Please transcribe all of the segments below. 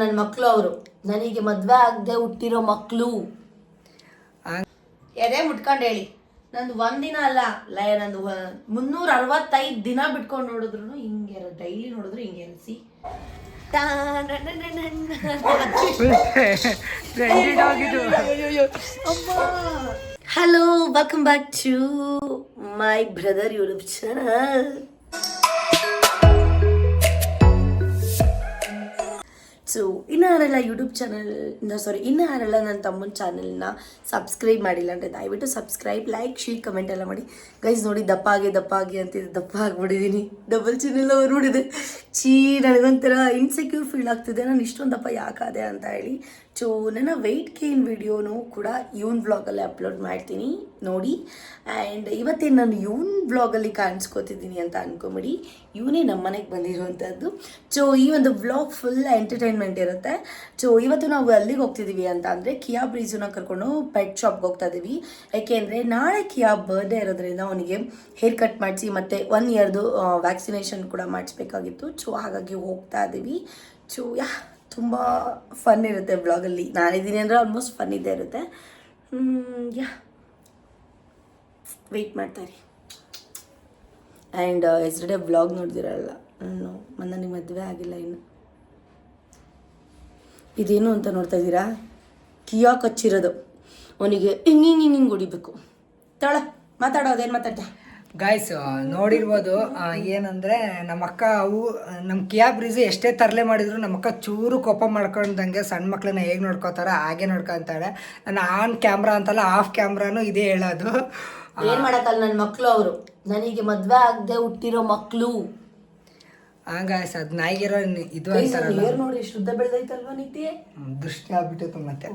ನನ್ನ ಮಕ್ಕಳು ಅವರು. ನನಗೆ ಮದುವೆ ಆಗದೆ ಹುಟ್ಟಿರೋ ಮಕ್ಕಳು ಎದೆ ಮುಟ್ಕೊಂಡು ಹೇಳಿ. ನಂದು ಒಂದಿನ ಅಲ್ಲ ಲಯ ನಂದು ಮುನ್ನೂರ ಅರವತ್ತೈದು ದಿನ ಬಿಟ್ಕೊಂಡು ನೋಡಿದ್ರು ಹಿಂಗೆ ಡೈಲಿ ನೋಡಿದ್ರು ಹಿಂಗೆ ಅನಿಸಿ. Hello welcome back to my brother YouTube channel so ಇನ್ನು ಯಾರೆಲ್ಲ ಯೂಟ್ಯೂಬ್ ಚಾನಲ್ ಸಾರಿ ಇನ್ನು ಯಾರೆಲ್ಲ ನನ್ನ ತಮ್ಮನ ಚಾನಲ್ನ ಸಬ್ಸ್ಕ್ರೈಬ್ ಮಾಡಿಲ್ಲ ಅಂದರೆ ದಯವಿಟ್ಟು ಸಬ್ಸ್ಕ್ರೈಬ್ ಲೈಕ್ ಶೇರ್ ಕಮೆಂಟ್ ಎಲ್ಲ ಮಾಡಿ. ಗೈಸ್ ನೋಡಿ, ದಪ್ಪ ಆಗಿ ದಪ್ಪ ಆಗಿ ಅಂತಿದ್ದು ದಪ್ಪ ಆಗಿಬಿಟ್ಟಿದ್ದೀನಿ ಡಬಲ್ ಚಿನ್ನೆಲ್ಲ ನೋಡಿದೆ ಚೀ ನನಗೊಂಥರ ಇನ್ಸೆಕ್ಯೂರ್ ಫೀಲ್ ಆಗ್ತಿದೆ. ನಾನು ಇಷ್ಟೊಂದು ದಪ್ಪ ಯಾಕಾದೆ ಅಂತ ಹೇಳಿ. ಸೊ, ನನ್ನ ವೆಯ್ಟ್ ಗೇನ್ ವಿಡಿಯೋನೂ ಕೂಡ ಇವನ್ ವ್ಲಾಗಲ್ಲಿ ಅಪ್ಲೋಡ್ ಮಾಡ್ತೀನಿ, ನೋಡಿ. ಆ್ಯಂಡ್ ಇವತ್ತೇನು ನಾನು ಇವನ್ ವ್ಲಾಗಲ್ಲಿ ಕಾಣಿಸ್ಕೋತಿದ್ದೀನಿ ಅಂತ ಅನ್ಕೊಂಬಿಡಿ. ಇವನೇ ನಮ್ಮ ಮನೆಗೆ ಬಂದಿರುವಂಥದ್ದು ಸೊ ಈ ಒಂದು ವ್ಲಾಗ್ ಫುಲ್ ಎಂಟರ್ಟೈನ್ಮೆಂಟ್ ಇರುತ್ತೆ. ಸೊ ಇವತ್ತು ನಾವು ಅಲ್ಲಿಗೆ ಹೋಗ್ತಿದ್ದೀವಿ ಅಂತ ಅಂದರೆ ಕಿಯಾ ಬ್ರೀಜುನ ಕರ್ಕೊಂಡು ಪೆಟ್ ಶಾಪ್ಗೆ ಹೋಗ್ತಾ ಇದ್ದೀವಿ ಯಾಕೆಂದರೆ ನಾಳೆ ಕಿಯಾ ಬರ್ಡೇ ಇರೋದ್ರಿಂದ ಅವನಿಗೆ ಹೇರ್ ಕಟ್ ಮಾಡಿಸಿ ಮತ್ತು ಒನ್ ಇಯರ್ದು ವ್ಯಾಕ್ಸಿನೇಷನ್ ಕೂಡ ಮಾಡಿಸ್ಬೇಕಾಗಿತ್ತು. ಸೊ ಹಾಗಾಗಿ ಹೋಗ್ತಾ ಇದ್ದೀವಿ ಸೊ ಯಾ ತುಂಬ ಫನ್ ಇರುತ್ತೆ ಬ್ಲಾಗಲ್ಲಿ ನಾನಿದ್ದೀನಿ ಅಂದರೆ ಆಲ್ಮೋಸ್ಟ್ ಫನ್ ಇದ್ದೇ ಇರುತ್ತೆ. ಯಾ ವೆಯ್ಟ್ ಮಾಡ್ತಾಯಿರಿ ಆ್ಯಂಡ್ ಎಸ್ಟರ್ಡೇ ಬ್ಲಾಗ್ ನೋಡ್ದಿರಲ್ಲ. ನಾನು ನನಗೆ ಮದುವೆ ಆಗಿಲ್ಲ ಇನ್ನು. ಇದೇನು ಅಂತ ನೋಡ್ತಾ ಇದ್ದೀರಾ? ಕಿಯಾ ಕಚ್ಚಿರೋದು. ಅವನಿಗೆ ಹಿಂಗೆ ಹಿಂಗೆ ಹಿಂಗೆ ಹೊಡಿಬೇಕು. ತಳ ಮಾತಾಡೋದೇನು ಮಾತಾಡ್ತಾ? ಗಾಯ್ಸ್ ನೋಡಿರ್ಬೋದು ಏನಂದ್ರೆ ನಮ್ಮ ಅಕ್ಕ ಅವು ನಮ್ಮ ಕಿಯಾ ಬ್ರಿಜು ಎಷ್ಟೇ ತರಲೆ ಮಾಡಿದ್ರು ನಮ್ಮ ಅಕ್ಕ ಚೂರು ಕೋಪ ಮಾಡ್ಕೊಂಡಂಗೆ ಸಣ್ಣ ಮಕ್ಕಳನ್ನ ಹೇಗೆ ನೋಡ್ಕೋತಾರ ಹಾಗೆ ನೋಡ್ಕೊತಾಳೆ. ನನ್ನ ಆನ್ ಕ್ಯಾಮ್ರಾ ಅಂತಲ್ಲ ಆಫ್ ಕ್ಯಾಮ್ರಾನು ಇದೇ ಹೇಳೋದು. ಏನು ಮಾಡೋಕ್ಕಲ್ಲ ನನ್ನ ಮಕ್ಕಳು ಅವರು. ನನಗೆ ಮದುವೆ ಆಗದೆ ಹುಟ್ಟಿರೋ ಮಕ್ಕಳು ಗಾಯ್ಸ್ ಅದು ನಾಯಿಗಿರೋ ಇದು ಅಂತಾರಲ್ಲ. ನೋಡಿ ಶುದ್ಧ ಬೆಳೆದೈತಲ್ವಾ ನಿತ್ಯ ದೃಷ್ಟಿ ಆಗ್ಬಿಟ್ಟಿತ್ತು ಮತ್ತೆ.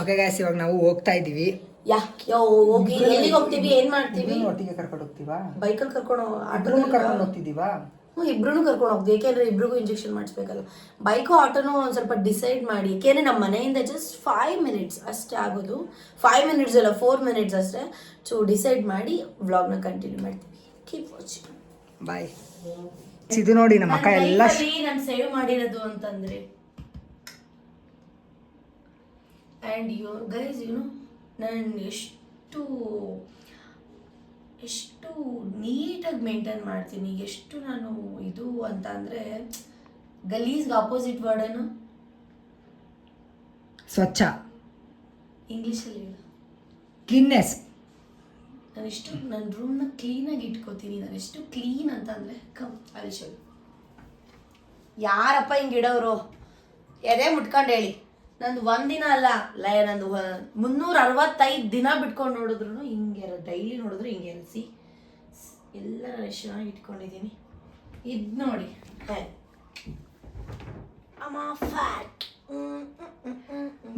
ಓಕೆ ಗ್ಯಾಸ್ ಇವಾಗ ನಾವು ಹೋಗ್ತಾ ಇದೀವಿ ಯಾ ಯೋ ಹೋಗಿ. ಎಲ್ಲಿಗೆ ಹೋಗ್ತೀವಿ? ಏನ್ ಮಾಡ್ತೀವಿ? ಒಟ್ಟಿಗೆ ಕರ್ಕೊಂಡು ಹೋಗ್ತೀವಾ? ಬೈಕಲ್ಲಿ ಕರ್ಕೊಂಡು ಆಟೋನೂ ಕರ್ಕೊಂಡು ಹೋಗ್ತಿದೀವಾ ಹ್ಞೂ ಇಬ್ರು ಕರ್ಕೊಂಡು ಹೋಗ್ತೀವಿ. ಯಾಕೆಂದ್ರೆ ಇಬ್ರಿಗೂ ಇಂಜೆಕ್ಷನ್ ಮಾಡಿಸ್ಬೇಕಲ್ಲ. ಬೈಕು ಆಟೋನು ಒಂದು ಸ್ವಲ್ಪ ಡಿಸೈಡ್ ಮಾಡಿ. ಯಾಕೆಂದ್ರೆ ನಮ್ಮ ಮನೆಯಿಂದ ಜಸ್ಟ್ ಫೈವ್ ಮಿನಿಟ್ಸ್ ಅಷ್ಟೇ ಆಗೋದು. ಫೈವ್ ಮಿನಿಟ್ಸ್ ಅಲ್ಲ ಫೋರ್ ಮಿನಿಟ್ಸ್ ಅಷ್ಟೇ ಸೊ ಡಿಸೈಡ್ ಮಾಡಿ ವ್ಲಾಗ್ನ ಕಂಟಿನ್ಯೂ ಮಾಡ್ತೀವಿ. ಕೀಪ್ ವಾಚಿಂಗ್ ಬಾಯ್ ಇದು ನೋಡಿ ನಮ್ಮ ಅಕ್ಕ ಎಲ್ಲ ನಾನು ಸೇವ್ ಮಾಡಿರೋದು ಅಂತಂದ್ರೆ ಆ್ಯಂಡ್ ಯು ಗೈಸ್ ಯುನು ನಾನು ಎಷ್ಟು ಎಷ್ಟು ನೀಟಾಗಿ ಮೇಂಟೈನ್ ಮಾಡ್ತೀನಿ ಎಷ್ಟು ನಾನು ಇದು ಅಂತ ಅಂದರೆ ಗಲೀಸ್ಗೆ ಆಪೋಸಿಟ್ ವರ್ಡ್ ಏನು? ಸ್ವಚ್ಛ. ಇಂಗ್ಲೀಷಲ್ಲಿ ಕ್ಲೀನ್ನೆಸ್ ನಾನು ಎಷ್ಟು ನನ್ನ ರೂಮ್ನ ಕ್ಲೀನಾಗಿ ಇಟ್ಕೋತೀನಿ ನಾನು ಎಷ್ಟು ಕ್ಲೀನ್ ಅಂತ ಅಂದರೆ ಕಮ್ ಅಲಿಶೋ ಯಾರಪ್ಪ ಹಿಂಗೆ ಇಡೋರು? ಎದೆ ಮುಟ್ಕೊಂಡು ಹೇಳಿ. ನಂದು ಒಂದಿನ ಅಲ್ಲ. ಲಯ ನಂದು ಮುನ್ನೂರ ಅರವತ್ತೈದು ದಿನ ಬಿಟ್ಕೊಂಡು ನೋಡಿದ್ರು ಹಿಂಗೆ ಡೈಲಿ ನೋಡಿದ್ರು ಹಿಂಗೆ ಅನಿಸಿ ಎಲ್ಲ ಚೆನ್ನಾಗಿ ಇಟ್ಕೊಂಡಿದ್ದೀನಿ. ಇದು ನೋಡಿ.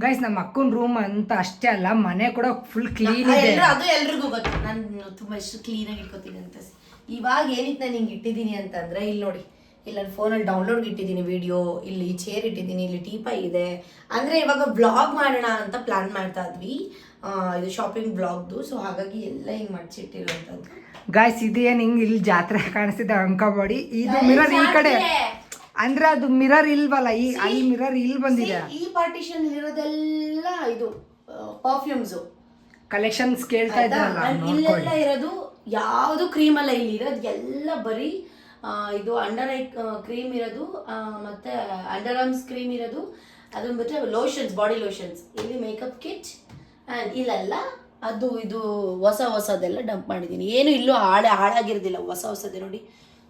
ಗೈಸ್ ನಮ್ಮ ಅಕ್ಕನ ರೂಮ್ ಅಂತ ಅಷ್ಟೇ ಅಲ್ಲ ಮನೆ ಕೂಡ ಫುಲ್ ಕ್ಲೀನ್ ಇದೆ. ಅದು ಎಲ್ರಿಗೂ ಗೊತ್ತು. ನಾನು ತುಂಬಾ ಎಷ್ಟು ಕ್ಲೀನಾಗಿ ಇಟ್ಕೋತೀನಿ ಅಂತ. ಇವಾಗ ಏನಿತ್ತು ನಾನು ಹಿಂಗೆ ಇಟ್ಟಿದ್ದೀನಿ ಅಂತಂದ್ರೆ ಇಲ್ಲಿ ನೋಡಿ. ಇಲ್ಲಿ ಫೋನಲ್ಲಿ ಡೌನ್ಲೋಡ್ ಇಟ್ಟಿದ್ದೀನಿ ವಿಡಿಯೋ ಇಲ್ಲಿ ಚೇರ್ ಇಟ್ಟಿದ್ದೀನಿ ಇಲ್ಲಿ ಟೀಪೈ ಇದೆ. ಅಂದರೆ ಇವಾಗ ಬ್ಲಾಗ್ ಮಾಡೋಣ ಅಂತ ಪ್ಲ್ಯಾನ್ ಮಾಡ್ತಾ ಇದ್ವಿ. ಇದು ಶಾಪಿಂಗ್ ಬ್ಲಾಗ್ದು ಸೊ ಹಾಗಾಗಿ ಎಲ್ಲ ಹಿಂಗೆ ಮಡ್ಚಿಟ್ಟಿರುವಂಥದ್ದು. ಗಾಯ್ಸ್ ಇದೇನ್ ಹಿಂಗೆ ಇಲ್ಲಿ ಜಾತ್ರೆ ಕಾಣಿಸ್ತಿದೆ ಅಂಕಬಾಡಿ ಇದು ಮಿರರ್ ಈ ಕಡೆ. ಅಂದ್ರೆ ಅದು ಮಿರರ್ ಇಲ್ವಲ್ಲ ಈ ಅಲ್ಲಿ ಮಿರರ್ ಇಲ್ಲಿ ಬಂದಿದೆ. ಈ ಪಾರ್ಟಿಷನ್ ಇರೋದೆಲ್ಲ ಇದು ಪರ್ಫ್ಯೂಮ್ಸ್ ಕಲೆಕ್ಷನ್ಸ್ ಕೇಳ್ತಾ ಇದ್ದಾರೆ ಇಲ್ಲೆಲ್ಲ ಇರೋದು ಯಾವುದು ಕ್ರೀಮ್ ಅಲ್ಲ ಇಲ್ಲಿ ಇರೋದು ಎಲ್ಲ ಬರೀ ಇದು ಅಂಡರ್ ಐ ಕ್ರೀಮ್ ಇರೋದು ಮತ್ತು ಅಂಡರ್ ಆರ್ಮ್ಸ್ ಕ್ರೀಮ್ ಇರೋದು. ಅದನ್ನ ಬಿಟ್ಟರೆ ಲೋಷನ್ಸ್ ಬಾಡಿ ಲೋಷನ್ಸ್ ಇಲ್ಲಿ ಮೇಕಪ್ ಕಿಟ್ ಆ್ಯಂಡ್ ಇಲ್ಲೆಲ್ಲ ಅದು, ಇದು ಹೊಸ ಹೊಸದೆಲ್ಲ ಡಂಪ್ ಮಾಡಿದ್ದೀನಿ. ಏನು ಇಲ್ಲೂ ಹಾಳೆ, ಹಾಳಾಗಿರೋದಿಲ್ಲ ಹೊಸ ಹೊಸದೇ ನೋಡಿ.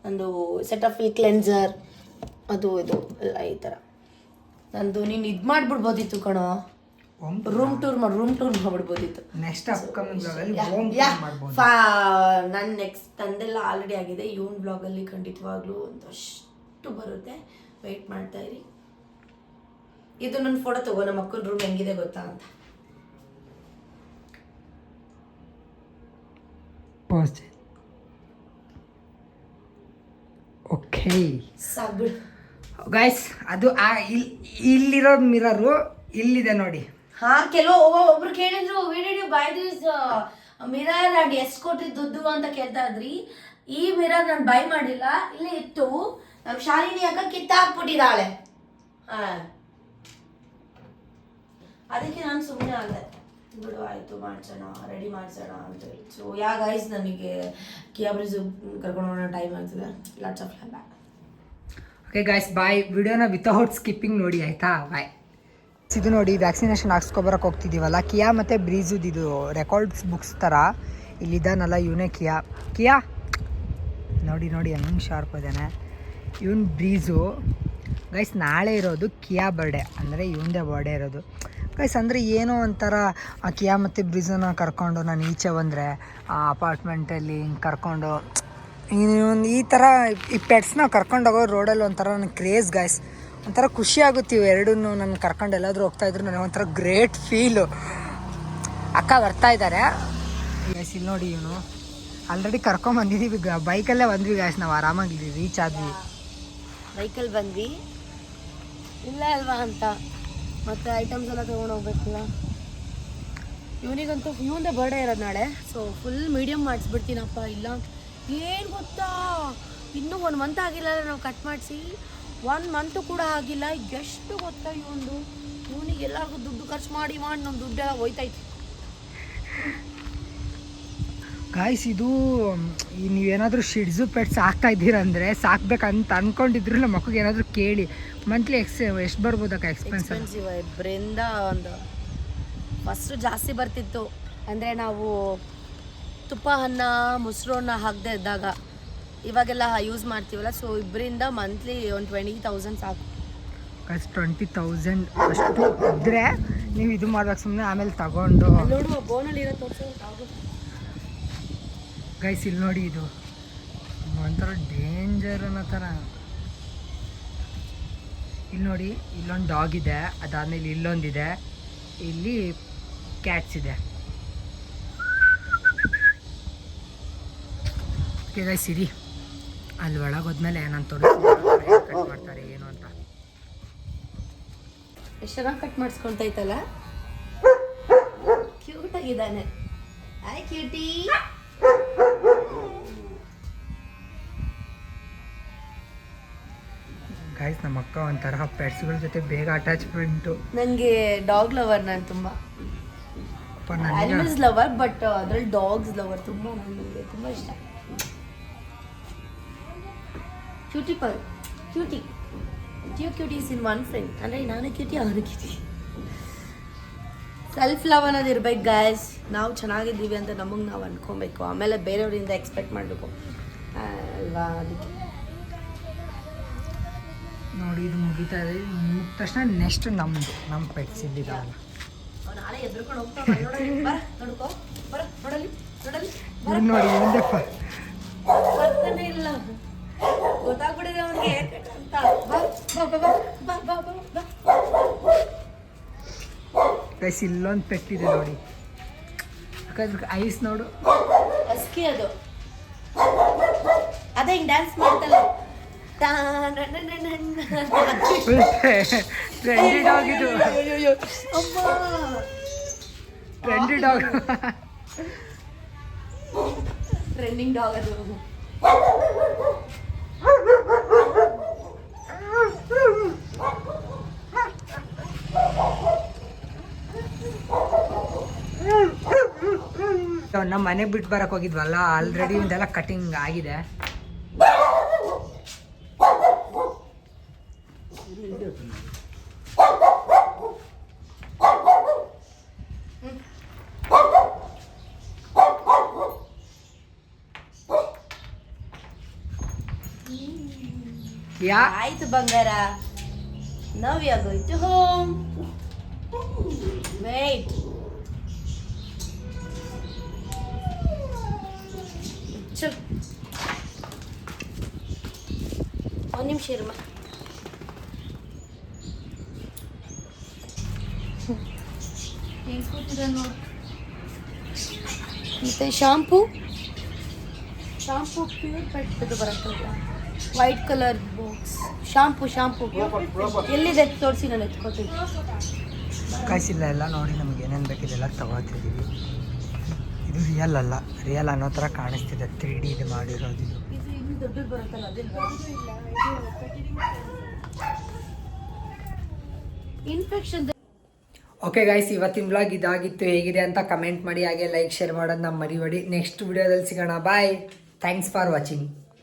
ಒಂದು ಸೆಟ್ ಆಫ್ ಕ್ಲೆನ್ಸರ್ ಅದು, ಇದು ಎಲ್ಲ ಈ ಥರ. ನಂದು ನೀನು ಇದು ಮಾಡಿಬಿಡ್ಬೋದಿತ್ತು ಕಣೋ. ರೂಮ್ ಟೂರ್ ಮಾಡಿ ರೂಮ್ ಟೂರ್ ಮಾಡ್ಬಿಡ್ಬೋದಿತ್ತು. ನೆಕ್ಸ್ಟ್ ನನ್ನ ನೆಕ್ಸ್ಟ್ ತಂದೆಲ್ಲ ಆಲ್ರೆಡಿ ಆಗಿದೆ. ಇವನ್ ಬ್ಲಾಗಲ್ಲಿ ಖಂಡಿತವಾಗ್ಲೂ ಒಂದಷ್ಟು ಬರುತ್ತೆ. ವೆಯ್ಟ್ ಮಾಡ್ತಾ ಇರಿ. ಇದು ನನ್ನ ಫೋಟೋ ತಗೋ ನಮ್ಮ ಅಕ್ಕನ ರೂಮ್ ಹೆಂಗಿದೆ ಗೊತ್ತಾ ಅಂತ. ಓಕೆ ಸಾಗ್ಬಿಡು ಗಾಯ್ಸ್ ಅದು ಆ ಇಲ್- ಇಲ್ಲಿರೋ ಮಿರರು ಇಲ್ಲಿದೆ ನೋಡಿ. ಹಾ ಕೆಲವು ಒಬ್ರು ಕೇಳಿದ್ರು, video by this mirror and ಎಷ್ಟು ಕೊಟ್ಟಿದ್ದು ದುಡ್ಡು ಅಂತ ಕೇಳ್ತಾ ಇದ್ರಿ. ಈ ಮಿರರ್ ನಾನು ಬೈ ಮಾಡಿಲ್ಲ. ಇಲ್ಲೇ ಇತ್ತು. ನಮ್ಮ ಶಾಲಿನಿ ಅಕ್ಕ ಕಿತ್ತಾಕ್ಬಿಟ್ಟಿದ್ದಾಳೆ ಅದಕ್ಕೆ ನಾನು ಸುಮ್ಮನೆ ಆದೆ. ಬಿಡು, ಆಯಿತು, ಮಾಡ್ಸೋಣ ರೆಡಿ ಮಾಡ್ಸೋಣ ಅಂತ ಸೊ ಯಾ ಗೈಸ್ ನನಗೆ ಕಿಯಾ ಬ್ರಿಜ್ ಕರ್ಕೊಂಡು ಹೋಗೋಣ ಟೈಮ್ ಆಗ್ತದೆ. Lots of okay guys bye ವಿಡಿಯೋನ ವಿತೌಟ್ ಸ್ಕಿಪ್ಪಿಂಗ್ ನೋಡಿ, ಆಯ್ತಾ? ಬಾಯ್ ಇದು ನೋಡಿ ವ್ಯಾಕ್ಸಿನೇಷನ್ ಹಾಕ್ಸ್ಕೊಬರಕ್ಕೆ ಹೋಗ್ತಿದ್ದೀವಲ್ಲ ಕಿಯಾ ಮತ್ತು ಬ್ರೀಜು ಇದು ರೆಕಾರ್ಡ್ಸ್ ಬುಕ್ಸ್ ಥರ ಇಲ್ಲಿದ್ದಾನಲ್ಲ ಇವನೇ ಕಿಯಾ. ಕಿಯಾ! ನೋಡಿ ನೋಡಿ, ಹೆಂಗೆ ಶಾರ್ಪ್ ಇದ್ದಾನೆ ಇವನ್ ಬ್ರೀಜು. ಗೈಸ್ ನಾಳೆ ಇರೋದು ಕಿಯಾ ಬರ್ಡೇ ಅಂದರೆ ಇವಂದೇ ಬರ್ಡೇ ಇರೋದು. ಗೈಸ್ ಅಂದರೆ ಏನೋ ಒಂಥರ ಕಿಯಾ ಮತ್ತು ಬ್ರೀಜನ್ನ ಕರ್ಕೊಂಡು ನಾನು ಈಚೆ ಬಂದರೆ, ಆ ಅಪಾರ್ಟ್ಮೆಂಟಲ್ಲಿ ಹಿಂಗೆ ಕರ್ಕೊಂಡು, ಈ ಥರ ಈ ಪೆಟ್ಸ್ನ ಕರ್ಕೊಂಡು ಹೋಗೋ ರೋಡಲ್ಲಿ ಒಂಥರ ನನಗೆ ಕ್ರೇಜ್ ಗಾಯ್ಸ್ ಒಂಥರ ಖುಷಿ ಆಗುತ್ತೆ ಎರಡೂ ನನ್ನ ಕರ್ಕೊಂಡು ಎಲ್ಲಾದರೂ ಹೋಗ್ತಾ ಇದ್ರು, ನನಗೆ ಒಂಥರ ಗ್ರೇಟ್ ಫೀಲು ಅಕ್ಕ ಬರ್ತಾ ಇದ್ದಾರೆ ಗ್ಯಾಸ್ ಇಲ್ಲಿ ನೋಡಿ ಇವನು. ಆಲ್ರೆಡಿ ಕರ್ಕೊಂಬಂದಿದ್ದೀವಿ ಗ ಬೈಕಲ್ಲೇ ಬಂದ್ವಿ ಗ್ಯಾಸ್ ನಾವು ಆರಾಮಾಗಿ ರೀಚ್ ಆದ್ವಿ. ಬೈಕಲ್ಲಿ ಬಂದ್ವಿ. ಇಲ್ಲ ಅಲ್ವಾ ಅಂತ. ಮತ್ತೆ ಐಟಮ್ಸ್ ಎಲ್ಲ ತೊಗೊಂಡು ಹೋಗ್ಬೇಕಲ್ಲ. ಇವನಿಗಂತೂ ಇವನದೇ ಬರ್ಡೇ ಇರೋದು ನಾಳೆ. ಸೊ ಫುಲ್ ಮೀಡಿಯಮ್ ಮಾಡಿಸ್ಬಿಡ್ತೀನಪ್ಪ, ಇಲ್ಲ. ಏನು ಗೊತ್ತಾ? ಇನ್ನೂ ಒಂದು ಮಂತ್ ಆಗಿಲ್ಲ ನಾವು ಕಟ್ ಮಾಡಿಸಿ. ಒನ್ ಮಂತು ಕೂಡ ಆಗಿಲ್ಲ. ಎಷ್ಟು ಗೊತ್ತಾ ಇವೊಂದು ಇವನಿಗೆ ಎಲ್ಲರಿಗೂ ದುಡ್ಡು ಖರ್ಚು ಮಾಡಿ ಮಾಡಿ ನಮ್ಮ ದುಡ್ಡೆಲ್ಲ ಹೋಯ್ತೈತಿ ಗಾಯ್ಸ್ ಇದು ಈ ನೀವೇನಾದರೂ ಶಿಡ್ಸು ಪೆಟ್ಸ್ ಸಾಕ್ತಾ ಇದ್ದೀರಂದರೆ ಸಾಕ್ಬೇಕಂತ ಅಂದ್ಕೊಂಡಿದ್ರು ನಮ್ಮ ಮಕ್ಕಳಿಗೆ ಏನಾದರೂ ಕೇಳಿ. ಮಂತ್ಲಿ ಎಕ್ಸ್ ಎಷ್ಟು ಬರ್ಬೋದಕ್ಕ ಎಕ್ಸ್ಪೆನ್ಸ್ ಇಬ್ಬರಿಂದ ಒಂದು ಫಸ್ಟ್ ಜಾಸ್ತಿ ಬರ್ತಿತ್ತು. ಅಂದರೆ ನಾವು ತುಪ್ಪ ಅನ್ನ ಮೊಸರು ಅನ್ನ ಹಾಕದೇ ಇದ್ದಾಗ ಇವಾಗೆಲ್ಲ ಯೂಸ್ ಮಾಡ್ತೀವಲ್ಲ ಸೊ ಇಬ್ಬರಿಂದ ಮಂತ್ಲಿ ಒಂದು ಟ್ವೆಂಟಿ ತೌಸಂಡ್ ಸಾಕು. ಗೈಸ್ ಟ್ವೆಂಟಿ ತೌಸಂಡ್ ಅಷ್ಟು ಇದ್ದರೆ ನೀವು ಇದು ಮಾಡ್ಬೇಕು ಸುಮ್ಮನೆ ಆಮೇಲೆ ತಗೊಂಡು. ಗೈಸ್ ಇಲ್ಲಿ ನೋಡಿ ಇದು. ಒಂಥರ ಡೇಂಜರ್ ಅನ್ನೋ ಥರ. ಇಲ್ಲಿ ನೋಡಿ ಇಲ್ಲೊಂದು ಡಾಗ್ ಇದೆ ಅದಾದಮೇಲೆ ಇಲ್ಲೊಂದಿದೆ ಇಲ್ಲಿ ಕ್ಯಾಟ್ಸ್ ಇದೆ. ಓಕೆ ಗೈಸ್ ಇರಿ. ಅಲ್ಲಿ ಒಳಗೋದ್ಮೇಲೆ ನಾನು ತೋರಿಸ್ತೀನಿ ಕಟ್ ಮಾಡ್ತಾರೆ ಏನು ಅಂತ. ಎಷ್ಟು ಚೆನ್ನಾಗಿ ಕಟ್ ಮಾಡಿಸ್ಕೊಂತೈತಲ್ಲ ಕ್ಯೂಟ್ ಆಗಿದ್ದಾನೆ. ಹಾಯ್ ಕ್ಯೂಟಿ ಗೈಸ್ ನಮ್ಮ ಅಕ್ಕ ಒಂಥರ ಪೆಟ್ಸ್ಗಳ ಜೊತೆ ಬೇಗ ಅಟ್ಯಾಚ್ಮೆಂಟು ನನಗೆ ಡಾಗ್ ಲವರ್ ನಾನು ತುಂಬ. ಅನಿಮಲ್ಸ್ ಲವರ್ ಬಟ್ ಅದ್ರಲ್ಲಿ ಡಾಗ್ಸ್ ಲವರ್ ತುಂಬ ನನಗೆ ತುಂಬ ಇಷ್ಟ. ಕ್ಯೂಟಿ ಪರ್ ಕ್ಯೂಟಿ ಕ್ಯೂ ಕ್ಯೂಟೀಸ್ ಇನ್ ಒನ್ ಫ್ರೆಂಡ್ ಅಂದರೆ ನಾನು ಕ್ಯೂಟಿ ಅವರು ಕ್ಯೂಟಿ ಸೆಲ್ಫ್ ಲವ್ ಅನ್ನೋದು ಇರ್ಬೇಕು ಗಾಯ್ಸ್ ನಾವು ಚೆನ್ನಾಗಿದ್ದೀವಿ ಅಂತ ನಮಗೆ ನಾವು ಅಂದ್ಕೊಬೇಕು ಆಮೇಲೆ ಬೇರೆಯವರಿಂದ ಎಕ್ಸ್ಪೆಕ್ಟ್ ಮಾಡಬೇಕು. ಅಲ್ವಾ ಅದಕ್ಕೆ. ನೋಡಿ ಇದು ಮುಗಿತಾ ಇದೆ. ಮುಗಿದ ತಕ್ಷಣ ನೆಕ್ಸ್ಟ್ ನಮ್ಮದು ನಮ್ಮ ಪೆಟ್ಸ್ ಇಲ್ಲಿದ್ದಾವಲ್ಲ ಅವ್ನು ನಾಳೆ ಎದ್ರುಕೊಂಡು ಹೋಗ್ತಾವ ನೋಡಲಿ ಬರ ನೋಡ್ಕೋ. ಬರ ನೋಡಲಿ ನೋಡಲಿ ನೋಡಿ ಗೊತ್ತಾಗ್ಬಿಡಿದೆ ಅವನಿಗೆ. ಅಂತ ಗೈಸ್ ಇಲ್ಲೊಂದು ಪೆಟ್ಟಿದೆ ನೋಡಿ. ಅಕ್ಕ ಐಸ್ ನೋಡು. ಅಸ್ಕಿ ಅದು. ಅದೇ ಹಿಂಗೆ ಡ್ಯಾನ್ಸ್ ಮಾಡ್ತಲ್ಲ. ಟ್ರೆಂಡಿ ಡಾಗ್ ಇದು. ಟ್ರೆಂಡಿ ಡಾಗ್ ಟ್ರೆಂಡಿಂಗ್ ಡಾಗ್ ಅದು. ನಮ್ಮ ಮನೆಗೆ ಬಿಟ್ಟು ಬರಕ್ಕೆ ಹೋಗಿದ್ವಲ್ಲ ಆಲ್ರೆಡಿ ಇದೆಲ್ಲ ಕಟಿಂಗ್ ಆಗಿದೆ. ಯಾ ಆಯ್ತು ಬಂಗಾರ. ನಾವ್ ಯಾವ್ದು ಆರ್ ಹೋಮ್. ವೇಟ್ ಚಲ್ ಒಂದು ನಿಮಿಷ ಇರಮ್ಮ ಮತ್ತೆ ಶಾಂಪೂ ಶಾಂಪೂ ಪ್ಯೂರ್ ಕಟ್ಟಿದ್ದು ಬರುತ್ತೆ white colour box shampoo shampoo ಎಲ್ಲಿದೆ ತೋರಿಸಿ ನಾನು ಎತ್ಕೋತೀನಿ? ಕಾಯಿಸಿಲ್ಲ ಎಲ್ಲ ನೋಡಿ ನಮಗೆ ಏನೇನು ಬೇಕಿದೆಲ್ಲ ತಗೋತಿದ್ದೀವಿ ಇದು ರಿಯಲ್ ಅಲ್ಲ. ರಿಯಲ್ ಅನ್ನೋ ಥರ ಕಾಣಿಸ್ತಿದೆ. ತ್ರೀ ಡಿ ಇದು ಮಾಡಿರೋದು. ಇದು ಇನ್ಫೆಕ್ಷನ್ ಓಕೆ ಗೈಸ್ ಇವತ್ತಿನ ಬ್ಲಾಗ್ ಇದಾಗಿತ್ತು. ಹೇಗಿದೆ ಅಂತ ಕಮೆಂಟ್ ಮಾಡಿ, ಹಾಗೆ ಲೈಕ್ ಶೇರ್ ಮಾಡೋದು ನಮ್ಮ ಮರಿಬೇಡಿ ನೆಕ್ಸ್ಟ್ ವಿಡಿಯೋದಲ್ಲಿ ಸಿಗೋಣ. Bye thanks for watching